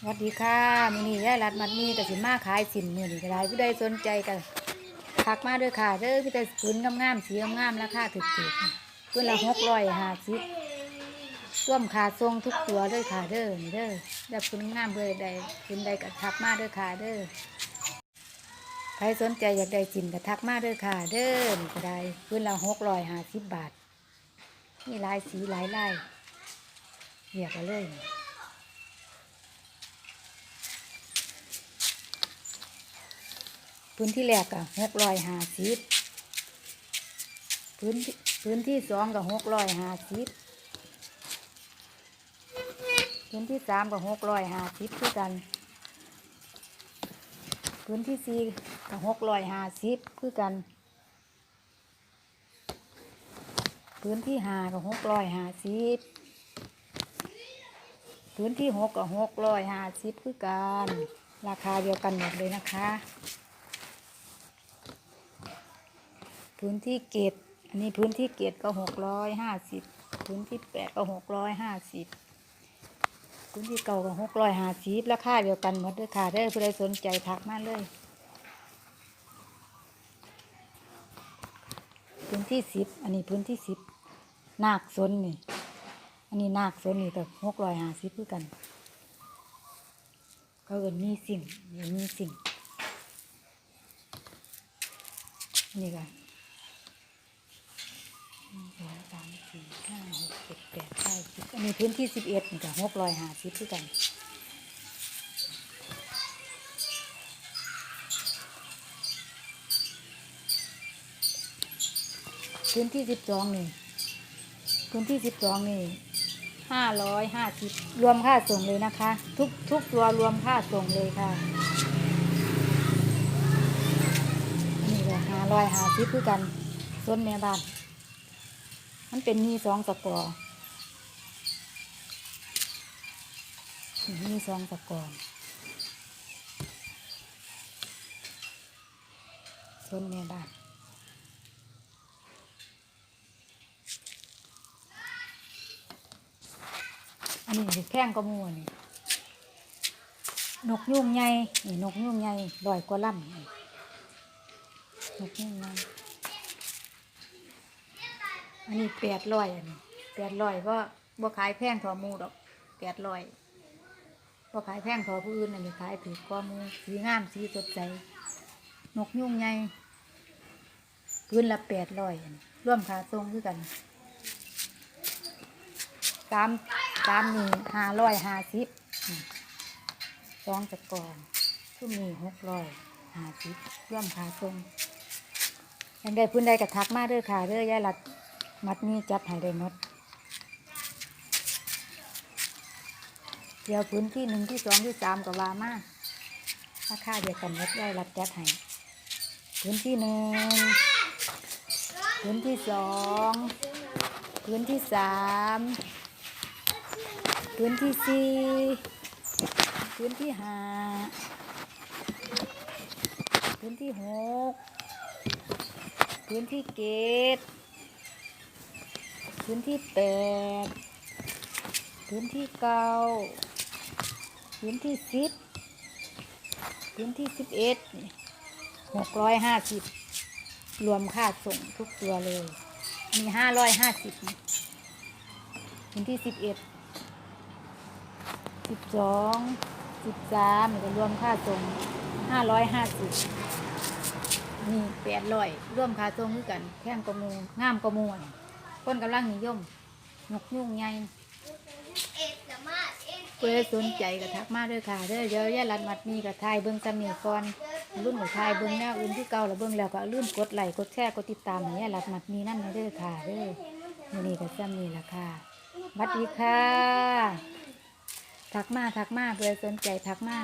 สวัสดีค่ะมือนี้ยายรัดมัดมีแต่สินมาขายสินมือนี้ก็ได้ผู้ใดสนใจก็ทักมาด้อค่ะเด้อพี่แต่ผืนงามๆสีงามๆราคาถูกๆผืนละ650ร่วมค่าทรงทุกตัวด้อค่ะเด้อเด้อได้ผืนงามเบอร์ใดผืนใดก็ทักมาด้อค่ะเด้อใครสนใจอยากได้สินก็ทักมาเด้อค่ะเด้อนก็ได้ผืนละ650บบาทมีหลายสีหลายลายเรียกกันเลย พื้นที่แรกกับหกร้อยห้าสิบพื้นพื้นที่สองกับหกร้อยห้าสิบพื้นที่สามกับหกร้อยห้าสิบคือกัน พื้นที่สี่กับหกร้อยห้าสิบคือกัน พื้นที่ห้ากับหกร้อยห้าสิบพื้นที่หกกับหกร้อยห้าสิบคือกัน ราคาเดียวกันหมดเลยนะคะ พื้นที่เกตอันนี้พื้นที่เกตก็หกร้อยห้าสิบพื้นที่แปดก็หกร้อยห้าสิบพื้นที่เก่าก็หกร้อยห้าสิบราคาเดียวกันหมดเลยค่ะได้อผู้ใดสนใจทักมาเลย พื้นที่สิบอันนี้พื้นที่สิบนาคสนนี่ อันนี้นาคสนนี่ก็หกร้อยห้าสิบคือกันก็เอินมีสิ่งนี่มีสิ่งนี่ก็หนึ่ง สองสามสี่ห้าหกเจ็ดแปดเก้าสิบอันนี้พื้นที่สิบเอ็ดนี่ก็หกร้อยห้าสิบคือกันพื้นที่สิบสองนี่พื้นที่สิบสองนี่ห้าร้อยห้าสิบรวมค่าส่งเลยนะคะ ทุกทุกตัวรวมค่าส่งเลยค่ะอันนี้ก็ห้าร้อยห้าสิบคือกันส่วนแม่บ้าน มันเป็นมีสองตะกอมีสองตะกอนส่วนแม่บ้านอันนี้สิแข้งก็มูนี่นกยุ่งใหญ่นี่นกยุ่งใหญ่ลอยกว่าล่ำนี่นกยุ่งใหญ่ อันนี้แปดร้อยอันนี้แปดร้อยก็บ่ขายแพงทอมูดอกแปดร้อยบ่ขายแพงทอผู้อื่นอันนี้ขายถือกว่ามูสีงามสีสดใสนกยุ่งใหญ่พื้นละแปดร้อยอันนี้ร่วมค่าทรงคือกันสามสามนี่ห้าร้อยห้าสิบสองจักรทุกมีหกร้อยห้าสิบร่วมค่าทรงยังได้พื้นใดกับทักมาเด้อค่ะเด้อยายหลัด มัดนี้จัดให้ได้หมดเดี๋ยวพื้นที่หนึ่งที่สองที่สามก็ว่ามาราคาเดียวกันหมดยายหลัดจัดให้พื้นที่หนึ่งพื้นที่สองพื้นที่สามพื้นที่สี่พื้นที่ห้าพื้นที่หกพื้นที่เจ็ด พื้นที่แปดพื้นที่เก้าพื้นที่สิบพื้นที่สิบเอ็ดหกร้อยห้าสิบรวมค่าส่งทุกตัวเลย มีห้าร้อยห้าสิบพื้นที่สิบเอ็ดสิบสองสิบสามก็รวมค่าส่งห้าร้อยห้าสิบนี่แปดร้อยร่วมค่าส่งคือกันแท่งกระมูงามกระมูน คนกำลังนิยมนกยุ่งใหญ่เพื่อสนใจก็ทักมาด้อค่ะเด้อเดี๋ยวยายรัดมัดมีกับทายเบิ้งจำเนียก่อนรุ่นกับทายเบิ้งแนวอื่นที่เก่าแล้วเบิ้งแล้วก็ลืมกดไลค์กดแชร์กดติดตามให้ยายรัดมัดมีนั่นนะเด้อค่ะเด้อนี่ก็จำนี่ละค่ะสวัสดีค่ะทักมาทักมาเพื่อสนใจทักมา